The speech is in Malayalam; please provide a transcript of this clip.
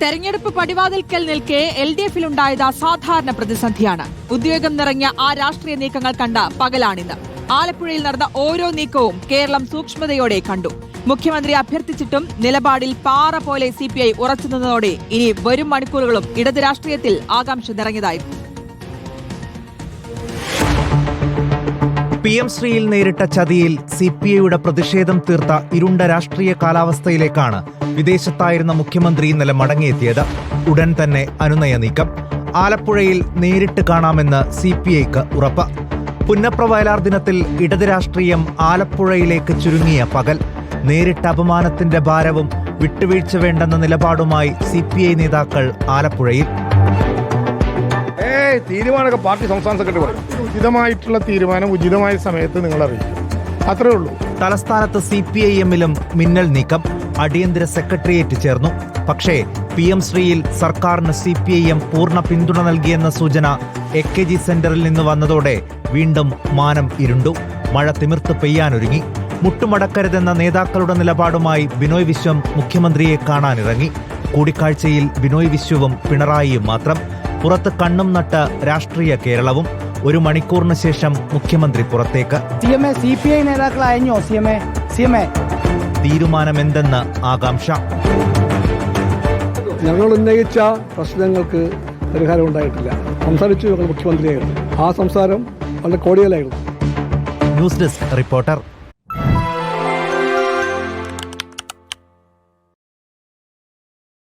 തെരഞ്ഞെടുപ്പ് പടിവാതിൽക്കൽ നിൽക്കെ എൽ ഡി എഫിലുണ്ടായത് അസാധാരണ പ്രതിസന്ധിയാണ്. ഉദ്വേഗം നിറഞ്ഞ ആ രാഷ്ട്രീയ നീക്കങ്ങൾ കണ്ട പകലാണിന്ന് ആലപ്പുഴയിൽ നടന്ന ഓരോ നീക്കവും കേരളം സൂക്ഷ്മതയോടെ കണ്ടു. മുഖ്യമന്ത്രി അഭ്യർത്ഥിച്ചിട്ടും നിലപാടിൽ പാറ പോലെ സി പി ഐ ഉറച്ചുനിന്നതോടെ ഇനി വരും മണിക്കൂറുകളും ഇടത് രാഷ്ട്രീയത്തിൽ ആകാംക്ഷ നിറഞ്ഞതായിരുന്നു പി എം ശ്രീയിൽ നേരിട്ട ചതിയിൽ സി പി ഐയുടെ പ്രതിഷേധം തീർത്ത ഇരുണ്ട രാഷ്ട്രീയ കാലാവസ്ഥയിലേക്കാണ് വിദേശത്തായിരുന്ന മുഖ്യമന്ത്രി ഇന്നലെ മടങ്ങിയെത്തിയത്. ഉടൻ തന്നെ അനുനയ നീക്കം. ആലപ്പുഴയിൽ നേരിട്ട് കാണാമെന്ന് സി പി ഐക്ക് ഉറപ്പ്. പുന്നപ്ര വയലാർ ദിനത്തിൽ ഇടത് രാഷ്ട്രീയം ആലപ്പുഴയിലേക്ക് ചുരുങ്ങിയ പകൽ. നേരിട്ട് അപമാനത്തിന്റെ ഭാരവും വിട്ടുവീഴ്ച വേണ്ടെന്ന നിലപാടുമായി സി പി ഐ നേതാക്കൾ ആലപ്പുഴയിൽ. തീരുമാനമൊക്കെ പാർട്ടി സംസ്ഥാന സെക്രട്ടറി പറയും. ഉചിതമായിട്ടുള്ള തീരുമാനം ഉചിതമായ സമയത്ത് നിങ്ങൾ അറിയിക്കും അത്രേ ഉള്ളൂ. തലസ്ഥാനത്ത് സി പി ഐ എമ്മിലും മിന്നൽ നീക്കം. അടിയന്തര സെക്രട്ടേറിയറ്റ് ചേർന്നു. പക്ഷേ പി എം ശ്രീയിൽ സർക്കാരിന് സി പി ഐ എം പൂർണ പിന്തുണ നൽകിയെന്ന സൂചന എ കെ ജി സെന്ററിൽ നിന്ന് വന്നതോടെ വീണ്ടും മാനം ഇരുണ്ടു. മഴ തിമിർത്ത് പെയ്യാനൊരുങ്ങി. മുട്ടുമടക്കരുതെന്ന നേതാക്കളുടെ നിലപാടുമായി ബിനോയ് വിശ്വം മുഖ്യമന്ത്രിയെ കാണാനിറങ്ങി. കൂടിക്കാഴ്ചയിൽ ബിനോയ് വിശ്വവും പിണറായിയും മാത്രം. പുറത്ത് കണ്ണും നട്ട് രാഷ്ട്രീയ കേരളവും. ഒരു മണിക്കൂറിന് ശേഷം മുഖ്യമന്ത്രി പുറത്തേക്ക്. C M A C P I നേതാക്കൾ അയഞ്ഞോ C M A C M A. തീരുമാനമെന്തെന്ന് ആകാംക്ഷ. ഞങ്ങൾ ഉന്നയിച്ച പ്രശ്നങ്ങൾക്ക് പരിഹാരം ഉണ്ടായിട്ടില്ല. സംസാരിച്ചു ഞങ്ങൾ മുഖ്യമന്ത്രിയായിരുന്നു. ആ സംസാരം വളരെ കോടിയലായിരുന്നു. News desk reporter.